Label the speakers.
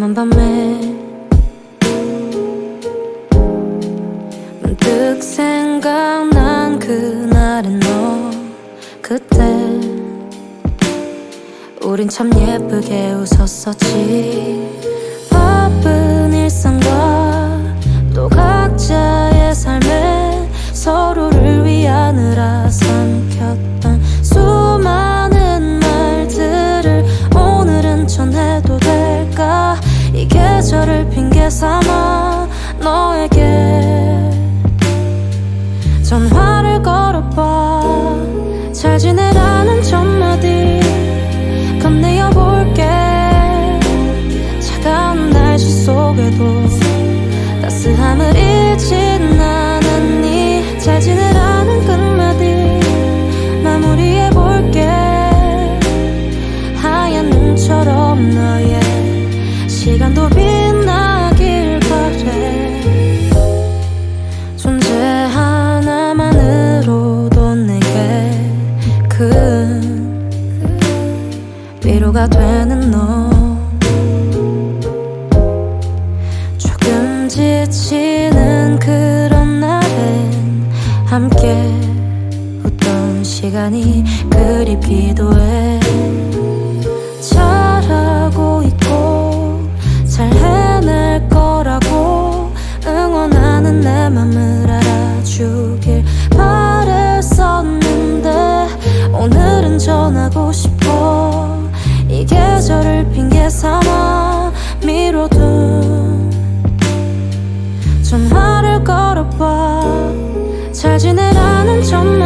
Speaker 1: 까만 밤에 문득 생각난 그날의 너 그때 우린 참 예쁘게 웃었었지 지내라는 첫 마디 건네어 볼게. 차가운 날씨 속에도 따스함을 잃지 않았니? 잘 지내라는 끝마디 마무리해 볼게. 하얀 눈처럼 너의 시간도 빛 큰 위로가 되는 너. 조금 지치는 그런 날엔 함께 웃던 시간이 그립기도 해 잘하고 있고 잘 해낼 거라고 응원하는 내 맘을 전하고 싶어. 이 계절을 핑계 삼아 미뤄둔 전화를 걸어봐. 잘 지내라는 첫마